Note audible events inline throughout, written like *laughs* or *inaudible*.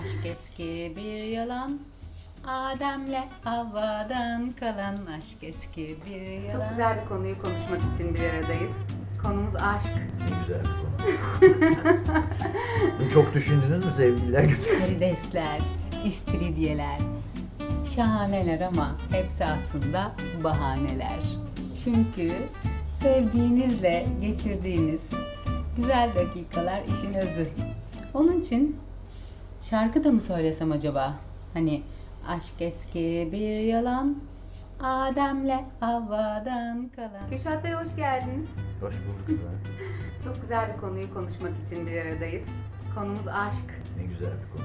Aşk eski bir yalan Adem'le Havva'dan kalan aşk eski bir yalan. Çok güzel bir konuyu konuşmak için bir aradayız. Konumuz aşk. Ne güzel bir konu. Bunu çok düşündünüz mü sevgililer? Karidesler, istiridyeler. Şahaneler ama hepsi aslında bahaneler. Çünkü sevdiğinizle geçirdiğiniz güzel dakikalar işin özü. Onun için şarkı da mı söylesem acaba? Hani aşk eski bir yalan Adem'le Havva'dan kalan. Kürşat Bey hoş geldiniz. Hoş bulduk ben. *laughs* Çok güzel bir konuyu konuşmak için bir aradayız. Konumuz aşk. Ne güzel bir konu.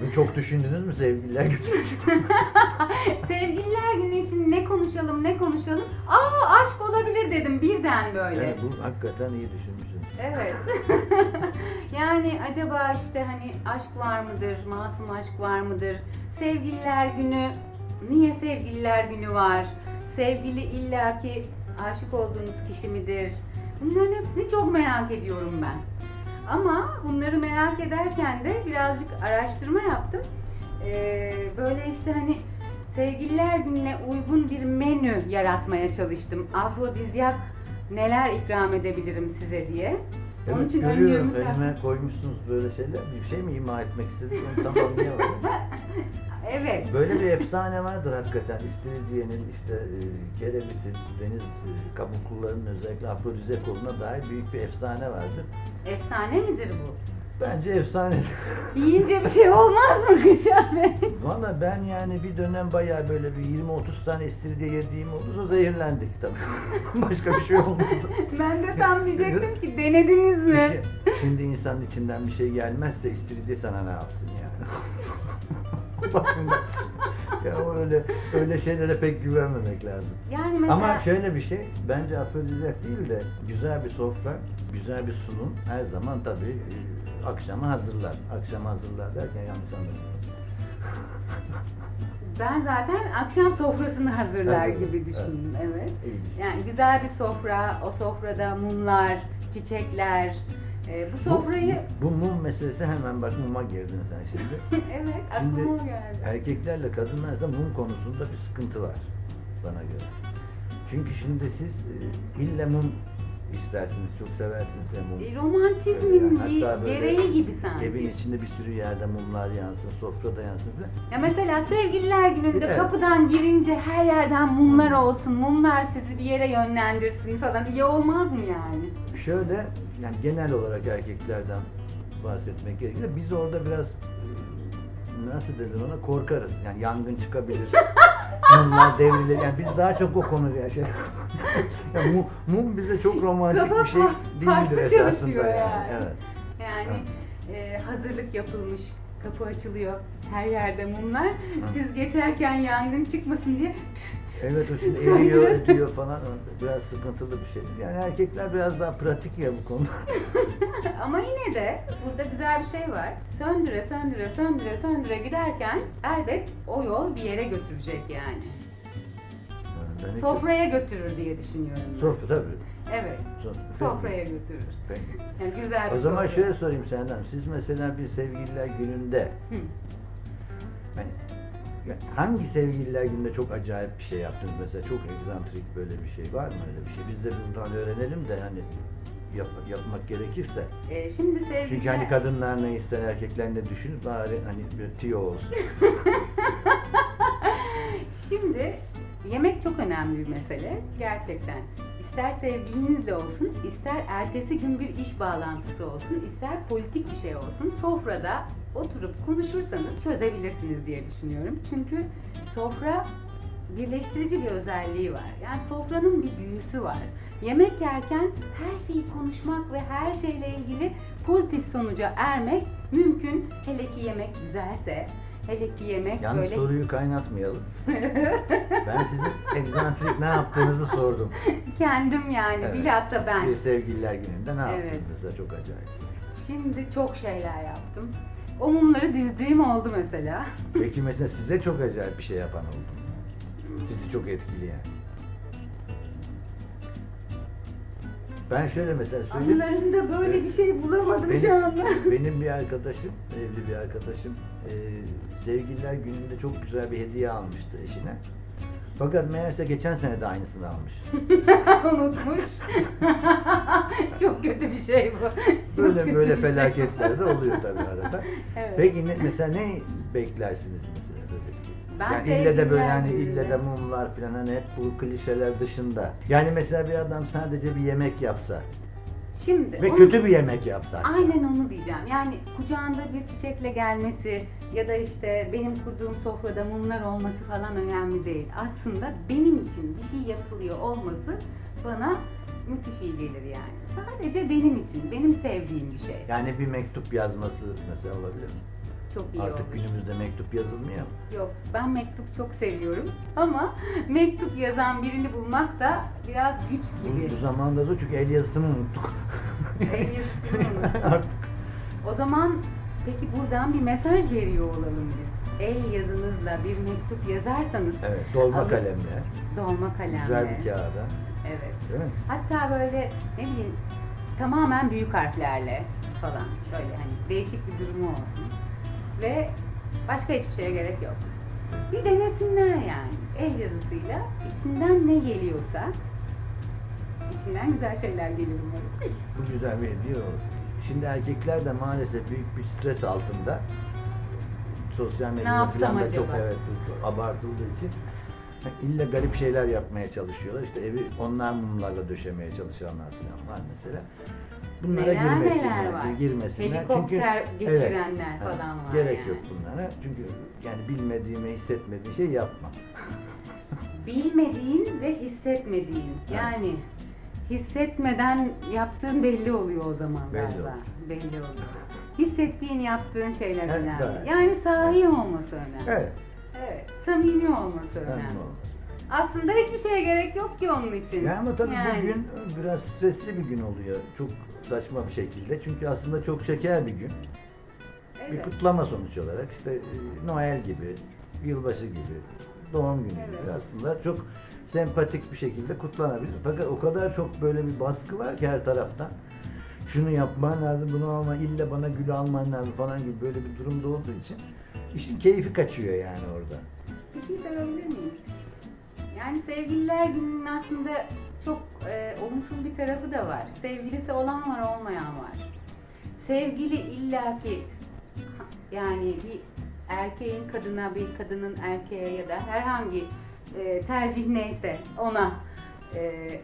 Bunu çok düşündünüz mü sevgililer? *laughs* Sevgililer günü için ne konuşalım ne konuşalım? Aa aşk olabilir dedim birden böyle. Evet, bu hakikaten iyi düşünmüşsünüz. Evet. *laughs* yani acaba işte hani aşk var mıdır? Masum aşk var mıdır? Sevgililer günü niye sevgililer günü var? Sevgili illaki aşık olduğunuz kişi midir? Bunların hepsini çok merak ediyorum ben. Ama bunları merak ederken de birazcık araştırma yaptım. Ee, böyle işte hani sevgililer gününe uygun bir menü yaratmaya çalıştım. Afrodizyak neler ikram edebilirim size diye. Onun Evet, için görüyorum önlüğümü önüme koymuşsunuz böyle şeyler. Bir şey mi ima etmek istediniz onu tam anlayamadım. *laughs* Evet. Böyle bir efsane vardır hakikaten. İstiridye'nin işte e, kerebitin, deniz e, kabuklularının özellikle afrodizyak olduğuna dair büyük bir efsane vardır. Efsane midir bu? Bence efsanedir. Yiyince bir şey olmaz mı Gülşah Bey? Valla ben yani bir dönem bayağı böyle bir 20-30 tane istiridye yediğim oldu. Sonra zehirlendik tabii. *laughs* Başka bir şey olmadı. Ben de tam diyecektim ki denediniz mi? Şimdi- Şimdi insanın içinden bir şey gelmezse istiridye sana ne yapsın yani? *laughs* Bakın. Ya o öyle öyle şeylere pek güvenmemek lazım. Yani mesela Ama şöyle bir şey, bence afrodizyak değil de güzel bir sofra, güzel bir sunum her zaman tabii e, akşama hazırlar. Akşam hazırlar derken yanlış anlaşılmasın. ben zaten akşam sofrasını hazırlar Hazırlar, gibi düşündüm. Evet. Şey. Yani güzel bir sofra, o sofrada mumlar, çiçekler. Ee, bu sofrayı Bu, bu mum meselesi hemen bak muma girdin sen şimdi. *laughs* evet Şimdi aklıma o geldi. erkeklerle kadınlarsa mum konusunda bir sıkıntı var bana göre. Çünkü şimdi siz e, ille mum istersiniz, çok seversiniz ya mum. E, romantizmin Yani hatta böyle gereği gibi sanki. Evin içinde bir sürü yerde mumlar yansın, sofrada yansın falan. Ya mesela sevgililer gününde Evet. kapıdan girince her yerden mumlar olsun, mumlar sizi bir yere yönlendirsin falan. İyi olmaz mı yani? Şöyle yani genel olarak erkeklerden bahsetmek gerekirse biz orada biraz nasıl denir ona korkarız. Yani yangın çıkabilir. *laughs* Mumlar devrilir. Yani biz daha çok o konuda yaşarız. *laughs* yani mum, mum bize çok romantik Kafa bir şey fa- farklı değildir esasında. çalışıyor Yani. yani. Evet. Yani e, hazırlık yapılmış, kapı açılıyor, her yerde mumlar. Siz geçerken yangın çıkmasın diye Evet o şimdi eriyor, ediyor falan. Biraz sıkıntılı bir şey. Yani erkekler biraz daha pratik ya bu konuda. *laughs* ama yine de burada güzel bir şey var. Söndüre söndüre söndüre söndüre giderken elbet o yol bir yere götürecek yani. Ben hiç- Sofraya götürür diye düşünüyorum. ben. Sofra tabii. Evet. So- Sofraya götürür. Peki. Yani güzel bir O zaman sofra. şöyle sorayım senden. Siz mesela bir sevgililer gününde Hı. hani ya hangi sevgililer gününde çok acayip bir şey yaptınız mesela çok egzantrik böyle bir şey var mı öyle bir şey? Biz de bundan öğrenelim de hani yap- yapmak gerekirse. Ee, şimdi sevgililer... Çünkü hani kadınlar ne ister erkekler ne düşünür bari hani bir tiyo olsun. *laughs* Şimdi yemek çok önemli bir mesele gerçekten. İster sevgilinizle olsun, ister ertesi gün bir iş bağlantısı olsun, ister politik bir şey olsun. Sofrada oturup konuşursanız çözebilirsiniz diye düşünüyorum. Çünkü sofra birleştirici bir özelliği var. Yani sofranın bir büyüsü var. Yemek yerken her şeyi konuşmak ve her şeyle ilgili pozitif sonuca ermek mümkün. Hele ki yemek güzelse, hele ki yemek Yalnız böyle soruyu kaynatmayalım. *laughs* ben sizin egzantrik ne yaptığınızı sordum. Kendim yani Evet. bilhassa ben. Bir sevgililer gününde ne Evet. mesela çok acayip. Şimdi çok şeyler yaptım. O mumları dizdiğim oldu mesela. *laughs* Peki mesela size çok acayip bir şey yapan oldu mu? Sizi çok etkileyen. Ben şöyle mesela söyleyeyim. Anılarında böyle bir şey bulamadım. Şu anda. *laughs* benim bir arkadaşım, evli bir arkadaşım e, sevgililer gününde çok güzel bir hediye almıştı eşine. Fakat meğerse geçen sene de aynısını almış. *laughs* Unutmuş. Çok kötü bir şey bu. Böyle böyle felaketler de oluyor tabii arada. Evet. Peki ne, mesela ne beklersiniz mesela böyle bir şey? Ben yani ille de böyle sevgililer hani ille de mumlar falan hani hep bu klişeler dışında. Yani mesela bir adam sadece bir yemek yapsa Şimdi ve onu- kötü bir yemek yapsa. hatta. Aynen onu diyeceğim. Yani kucağında bir çiçekle gelmesi ya da işte benim kurduğum sofrada mumlar olması falan önemli değil. Aslında benim için bir şey yapılıyor olması bana müthiş iyi gelir yani. Sadece benim için, benim sevdiğim bir şey. Yani bir mektup yazması mesela olabilir mi? Çok iyi Artık olur. günümüzde mektup yazılmıyor? Yok, ben mektup çok seviyorum ama *laughs* mektup yazan birini bulmak da biraz güç gibi. Bu, bu zamanda zor çünkü el yazısını unuttuk. El yazısını *laughs* unuttum. O zaman peki buradan bir mesaj veriyor olalım biz. El yazınızla bir mektup yazarsanız evet, dolma Alın. kalemle, dolma kalemle. güzel bir kağıda. Evet. Değil mi? Hatta böyle ne bileyim tamamen büyük harflerle falan şöyle hani değişik bir durumu olsun. Ve başka hiçbir şeye gerek yok. Bir denesinler yani el yazısıyla içinden ne geliyorsa içinden güzel şeyler gelir umarım. Bu güzel bir hediye olur. Şimdi erkekler de maalesef büyük bir stres altında. Sosyal medyada yapsam falan da acaba? çok evet abartıldığı için illa garip şeyler yapmaya çalışıyorlar. İşte evi onlar mumlarla döşemeye çalışanlar falan var mesela. Bunlara Neler girmesinler, neler var. girmesinler. Helikopter Çünkü, geçirenler evet, falan var Gerek yani. yok bunlara. Çünkü yani *laughs* bilmediğin ve hissetmediğin şey yapma. Bilmediğin ve hissetmediğin. Yani hissetmeden yaptığın belli oluyor o zaman Belli galiba. olur. Belli oluyor. Hissettiğin yaptığın şeyler Evet, önemli. evet. Yani sahi olması önemli. Evet. Evet, Samimi olması önemli önemli. olan. Aslında hiçbir şeye gerek yok ki onun için. Ya ama tabii Yani. bugün biraz stresli bir gün oluyor. Çok saçma bir şekilde. Çünkü aslında çok şeker bir gün. Bir Evet. kutlama sonuç olarak işte e, Noel gibi, yılbaşı gibi, doğum günü gibi Evet. aslında çok sempatik bir şekilde kutlanabilir. Fakat o kadar çok böyle bir baskı var ki her taraftan. Şunu yapman lazım, bunu alma, illa bana gül alman lazım falan gibi böyle bir durumda olduğu için işin keyfi kaçıyor yani orada. Bir şey sorabilir miyim? Yani sevgililer gününün aslında çok e, olumsuz bir tarafı da var. Sevgilisi olan var, olmayan var. Sevgili illaki yani bir erkeğin kadına, bir kadının erkeğe ya da herhangi e, tercih neyse ona e,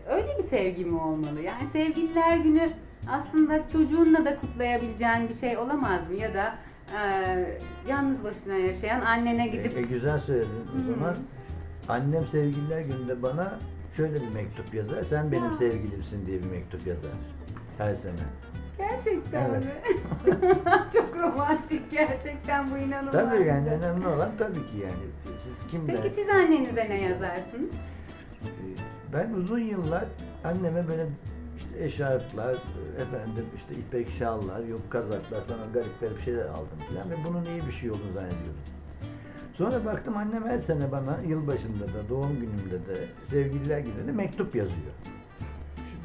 öyle bir sevgi mi olmalı? Yani sevgililer günü aslında çocuğunla da kutlayabileceğin bir şey olamaz mı? Ya da e, yalnız başına yaşayan annene gidip E, e, güzel söyledin o zaman. Annem sevgililer gününde bana şöyle bir mektup yazar. Sen benim Ya. sevgilimsin diye bir mektup yazar. Her sene. Gerçekten Evet. mi? *laughs* Çok romantik gerçekten bu inanılmaz. Tabii yani önemli olan tabii ki yani. Siz kimden? Peki siz annenize ne yazarsınız? Ee, Ben uzun yıllar anneme böyle eşarplar, efendim işte ipek şallar, yok kazaklar falan garip garip şeyler aldım falan ve bunun iyi bir şey olduğunu zannediyordum. Sonra baktım annem her sene bana yılbaşında da doğum günümde de sevgililer gününde de mektup yazıyor.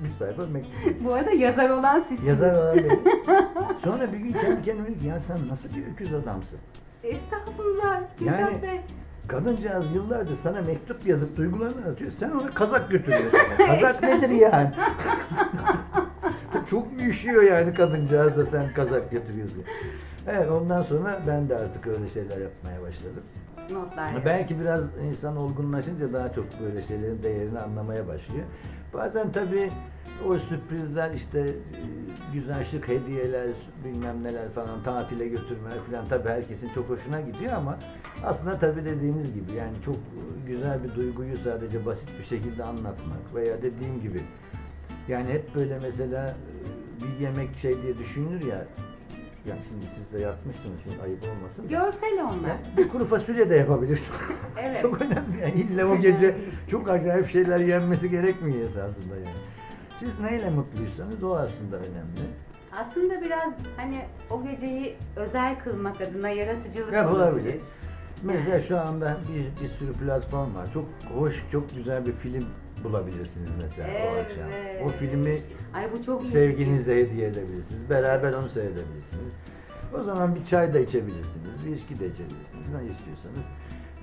Bir sayfa mektup. *laughs* Bu arada yazar olan sizsiniz. Yazar olan benim. *laughs* Sonra bir gün kendi kendime dedim ki ya sen nasıl bir öküz adamsın? Estağfurullah Kürşat Yani- Bey. Kadıncağız yıllardır sana mektup yazıp duygularını atıyor. Sen ona kazak götürüyorsun. kazak nedir yani? *laughs* Çok mu üşüyor yani kadıncağız da sen kazak götürüyorsun. Evet ondan sonra ben de artık öyle şeyler yapmaya başladım. Notlar. Belki biraz insan olgunlaşınca daha çok böyle şeylerin değerini anlamaya başlıyor. Bazen tabii o sürprizler işte güzel şık hediyeler bilmem neler falan tatile götürmeler falan tabii herkesin çok hoşuna gidiyor ama aslında tabii dediğiniz gibi yani çok güzel bir duyguyu sadece basit bir şekilde anlatmak veya dediğim gibi yani hep böyle mesela e, bir yemek şey diye düşünülür ya ya şimdi siz de yapmışsınız şimdi ayıp olmasın. Görsel onlar. Ya, bir kuru fasulye de yapabilirsin. Evet. *laughs* çok önemli. Yani illa o gece *laughs* çok acayip şeyler yenmesi gerekmiyor esasında yani. Siz neyle mutluysanız o aslında önemli. Aslında biraz hani o geceyi özel kılmak adına yaratıcılık Ya, olabilir. Mesela şu anda bir, bir sürü platform var. Çok hoş, çok güzel bir film bulabilirsiniz mesela o Evet. akşam. O filmi Ay bu çok iyi. sevginize hediye edebilirsiniz. Beraber onu seyredebilirsiniz. O zaman bir çay da içebilirsiniz, bir içki de içebilirsiniz. Ne istiyorsanız.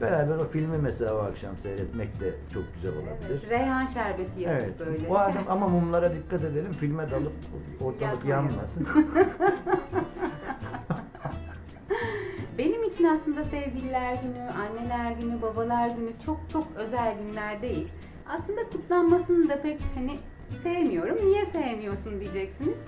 Beraber o filmi mesela o akşam seyretmek de çok güzel olabilir. Evet, Reyhan şerbeti yapıp Evet. böyle. Bu adam ama mumlara dikkat edelim. Filme dalıp *laughs* ortalık Yakmayalım. yanmasın. *laughs* Benim için aslında sevgililer günü, anneler günü, babalar günü çok çok özel günler değil. Aslında kutlanmasını da pek hani sevmiyorum. Niye sevmiyorsun diyeceksiniz.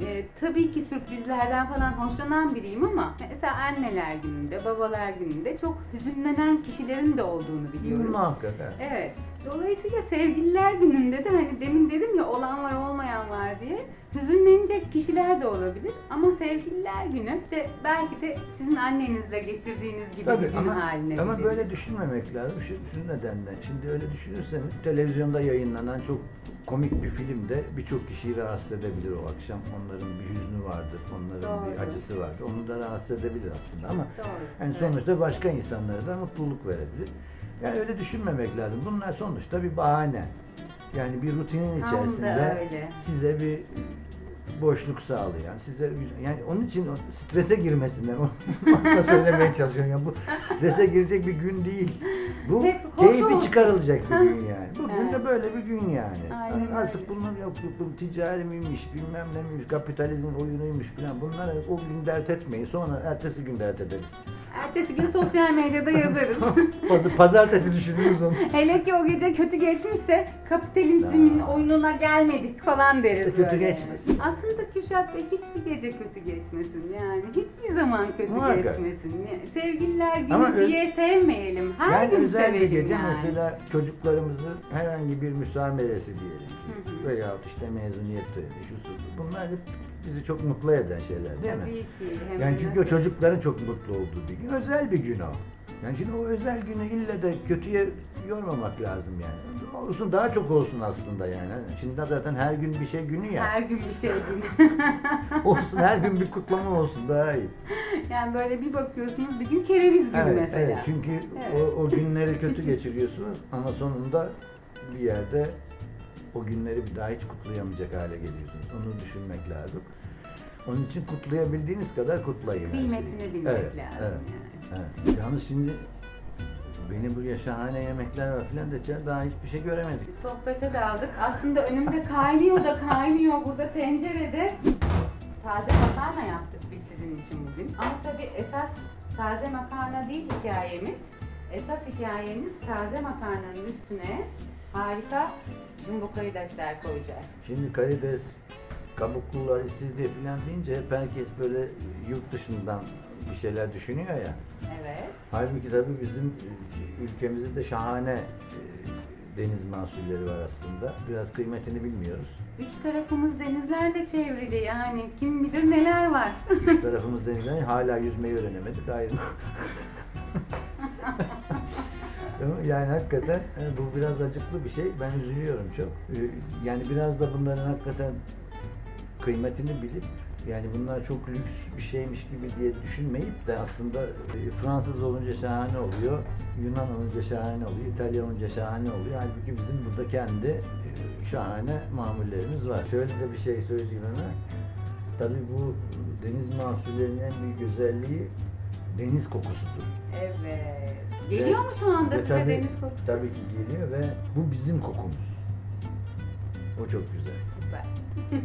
Ee, tabii ki sürprizlerden falan hoşlanan biriyim ama mesela anneler gününde, babalar gününde çok hüzünlenen kişilerin de olduğunu biliyorum. Muhakkak. evet. Evet. Dolayısıyla sevgililer gününde de hani demin dedim ya olan var olmayan var diye hüzünlenecek kişiler de olabilir. Ama sevgililer günü de belki de sizin annenizle geçirdiğiniz gibi Tabii bir gün ama, haline ama gelebilir. böyle düşünmemek lazım. Şu, şu nedenden. Şimdi öyle düşünürseniz televizyonda yayınlanan çok komik bir film de birçok kişiyi rahatsız edebilir o akşam. Onların bir hüznü vardır, onların bir Doğru. acısı vardır. Onu da rahatsız edebilir aslında ama Doğru. yani Evet. sonuçta başka insanlara da mutluluk verebilir. Yani öyle düşünmemek lazım. Bunlar sonuçta bir bahane. Yani bir rutinin Tam da içerisinde öyle. size bir boşluk sağlayan, size yani onun için o strese girmesinden onu *laughs* aslında söylemeye çalışıyorum. Yani bu strese girecek bir gün değil. Bu Hep hoş keyfi olsun. çıkarılacak bir gün *laughs* yani. Bugün Evet. de böyle bir gün yani. Aynen artık öyle. bunlar yok bu, bu ticari miymiş, bilmem ne miymiş, kapitalizmin oyunuymuş falan. Bunlar o gün dert etmeyin. Sonra ertesi gün dert ederiz. Ertesi gün sosyal medyada yazarız. *laughs* Paz- Pazartesi düşünürüz onu. Hele ki o gece kötü geçmişse kapitalizmin oyununa gelmedik falan deriz İşte kötü böyle. geçmesin. Aslında Kürşat Bey hiçbir gece kötü geçmesin yani. Hiçbir zaman kötü Muhakkak. geçmesin. Sevgililer günü Ama ö- diye sevmeyelim. Her yani gün özel bir sevelim gece yani. mesela çocuklarımızın herhangi bir müsameresi diyelim ki veyahut işte mezuniyet töreni, şu su, bu. bunlar hep bizi çok mutlu eden şeyler değil Tabii mi? ki. Hem Yani de çünkü o nasıl- çocukların çok mutlu olduğu bir gün, özel bir gün o. Yani şimdi o özel günü ille de kötüye yormamak lazım yani. Olsun daha çok olsun aslında yani. Şimdi zaten her gün bir şey günü ya. Her gün bir şey *laughs* günü. olsun her gün bir kutlama olsun daha iyi. yani böyle bir bakıyorsunuz bir gün kereviz günü mesela. evet. Çünkü Evet. O, o günleri kötü *laughs* geçiriyorsunuz ama sonunda bir yerde o günleri bir daha hiç kutlayamayacak hale geliyorsunuz. Onu düşünmek lazım. Onun için kutlayabildiğiniz kadar kutlayın. Kıymetini bilmek Evet, lazım evet, yani. evet. Yalnız şimdi benim buraya şahane yemekler var filan da daha hiçbir şey göremedik. Sohbete daldık. Aslında önümde kaynıyor da kaynıyor burada tencerede. Taze makarna yaptık biz sizin için bugün. Ama tabii esas taze makarna değil hikayemiz. Esas hikayemiz taze makarnanın üstüne harika jumbo karidesler koyacağız. Şimdi karides, kabuklular, istiridye filan deyince hep herkes böyle yurt dışından bir şeyler düşünüyor ya. Evet. Halbuki tabii bizim e, ülkemizde de şahane e, deniz mahsulleri var aslında. Biraz kıymetini bilmiyoruz. Üç tarafımız denizlerle çevrili yani kim bilir neler var. Üç tarafımız denizden hala yüzmeyi öğrenemedik. Ayrı. *laughs* Yani hakikaten e, bu biraz acıklı bir şey. Ben üzülüyorum çok. E, Yani biraz da bunların hakikaten kıymetini bilip yani bunlar çok lüks bir şeymiş gibi diye düşünmeyip de aslında e, Fransız olunca şahane oluyor, Yunan olunca şahane oluyor, İtalyan olunca şahane oluyor. Halbuki bizim burada kendi şahane mamullerimiz var. Şöyle de bir şey söyleyeyim hemen. Tabii bu deniz mahsullerinin en büyük özelliği deniz kokusudur. Evet. Geliyor mu şu anda size tabii- deniz kokusu? Tabii ki geliyor ve bu bizim kokumuz. O çok güzel. Süper. *laughs*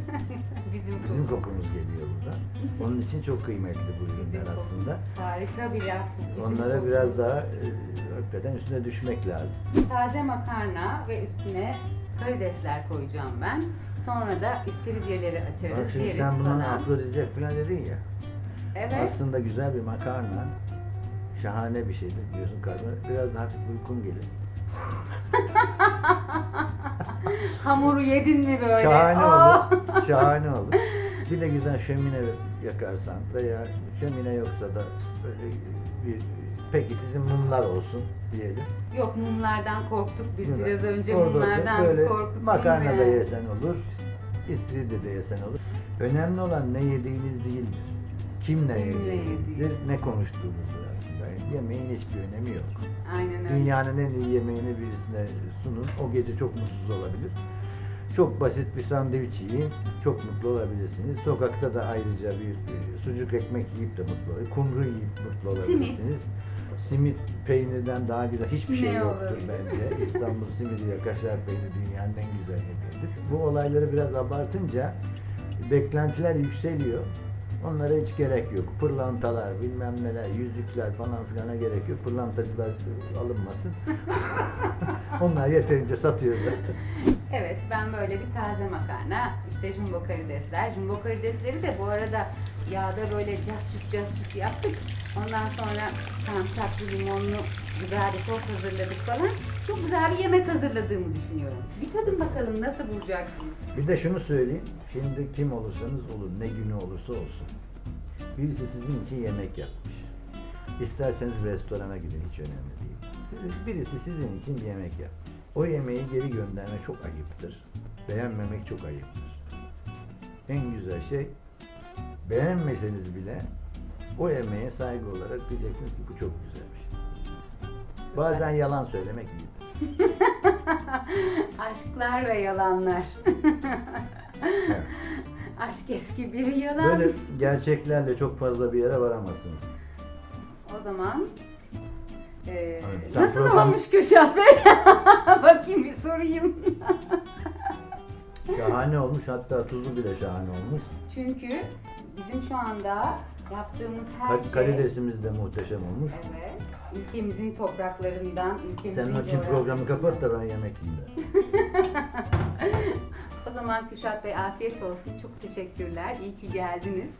Bizim, Bizim kokumuz. kokumuz geliyor burada. Onun için çok kıymetli bu Bizim ürünler kokumuz. aslında. Harika bir laf. Bizim Onlara kokumuz. biraz daha e, hakikaten üstüne düşmek lazım. Taze makarna ve üstüne karidesler koyacağım ben. Sonra da istiridyeleri açarız, Bak şimdi sen falan. afrodizyak falan dedin ya. Evet. Aslında güzel bir makarna. Şahane bir şeydir diyorsun karnına. Biraz da hafif uykun gelir. *laughs* Hamuru yedin mi böyle? Şahane Aa! olur. Şahane olur. Bir de güzel şömine yakarsan veya şömine yoksa da böyle bir peki sizin mumlar olsun diyelim. Yok mumlardan korktuk biz Mumlar. biraz önce Orada mumlardan böyle bir korktuk. Makarna da yesen olur, istiridye de yesen olur. Önemli olan ne yediğiniz değildir. Kimle Kimle yediğinizdir, yediğiniz. ne konuştuğunuzdur yemeğin hiçbir önemi yok. Aynen öyle. Dünyanın en iyi yemeğini birisine sunun. O gece çok mutsuz olabilir. Çok basit bir sandviç yiyin. Çok mutlu olabilirsiniz. Sokakta da ayrıca bir e, sucuk ekmek yiyip de mutlu olabilirsiniz. Kumru yiyip mutlu olabilirsiniz. Simit peynirden daha güzel hiçbir şey Ne yoktur olabilir? bence. *laughs* İstanbul simidiyle kaşar peyniri dünyanın en güzel yemeğidir. Bu olayları biraz abartınca beklentiler yükseliyor. Onlara hiç gerek yok. Pırlantalar, bilmem neler, yüzükler falan filana gerek yok. Pırlantacılar alınmasın. *laughs* Onlar yeterince satıyor zaten. Evet ben böyle bir taze makarna, işte jumbo karidesler. Jumbo karidesleri de bu arada yağda böyle cascus cascus yaptık. Ondan sonra sarımsaklı limonlu güzel bir sos hazırladık falan. Çok güzel bir yemek hazırladığımı düşünüyorum. Bir tadın bakalım nasıl bulacaksınız. Bir de şunu söyleyeyim. Şimdi kim olursanız olun, ne günü olursa olsun. Birisi sizin için yemek yapmış. İsterseniz restorana gidin, hiç önemli değil. Birisi sizin için bir yemek yapmış. O yemeği geri göndermek çok ayıptır. Beğenmemek çok ayıptır. En güzel şey, beğenmeseniz bile o yemeğe saygı olarak diyeceksiniz ki bu çok güzel bir şey. Bazen yalan söylemek iyidir. *laughs* Aşklar ve yalanlar. Evet. *laughs* Aşk eski bir yalan. Böyle gerçeklerle çok fazla bir yere varamazsınız. O zaman Sen nasıl program- olmuş Kürşat Bey? *laughs* Bakayım bir sorayım. Şahane olmuş hatta tuzu bile şahane olmuş. Çünkü bizim şu anda yaptığımız her Ka- şey... Karidesimiz de muhteşem olmuş. Evet. Ülkemizin topraklarından, ülkemizin Sen onun için programı kapat da ben yemek yiyeyim de. *laughs* O zaman Kürşat Bey afiyet olsun. Çok teşekkürler. İyi ki geldiniz.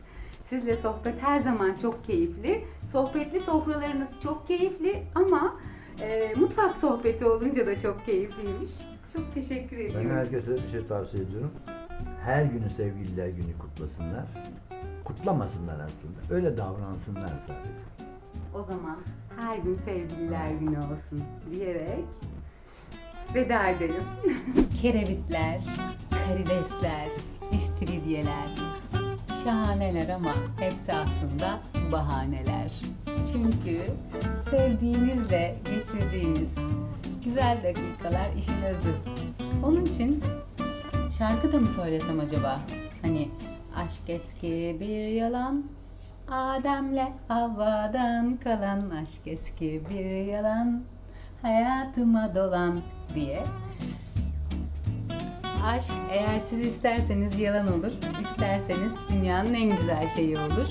Sizle sohbet her zaman çok keyifli. Sohbetli sofralarınız çok keyifli ama e, mutfak sohbeti olunca da çok keyifliymiş. Çok teşekkür Ben ediyorum. herkese bir şey tavsiye ediyorum. Her günü sevgililer günü kutlasınlar. Kutlamasınlar aslında. Öyle davransınlar sadece. O zaman her gün sevgililer günü olsun diyerek veda edelim. *laughs* Kerevitler, karidesler, istiridyeler. Şahaneler ama hepsi aslında bahaneler. Çünkü sevdiğinizle geçirdiğiniz güzel dakikalar işin özü. Onun için şarkı da mı söylesem acaba? Hani aşk eski bir yalan, Adem'le havadan kalan aşk eski bir yalan, hayatıma dolan diye. Aşk eğer siz isterseniz yalan olur, isterseniz dünyanın en güzel şeyi olur.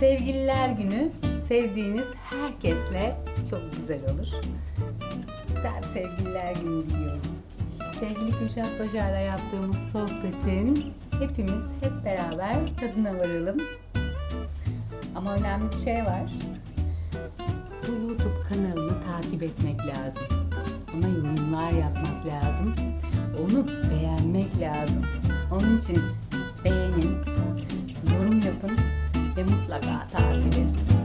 Sevgililer günü sevdiğiniz herkesle çok güzel olur. Güzel sevgililer günü diliyorum. Sevgili Kürşat Paşa'yla yaptığımız sohbetin hepimiz hep beraber tadına varalım. Ama önemli bir şey var. Bu YouTube kanalını takip etmek lazım. Ona yorumlar yapmak lazım. Onu beğenmek lazım. Onun için beğenin, yorum yapın ve mutlaka takip edin.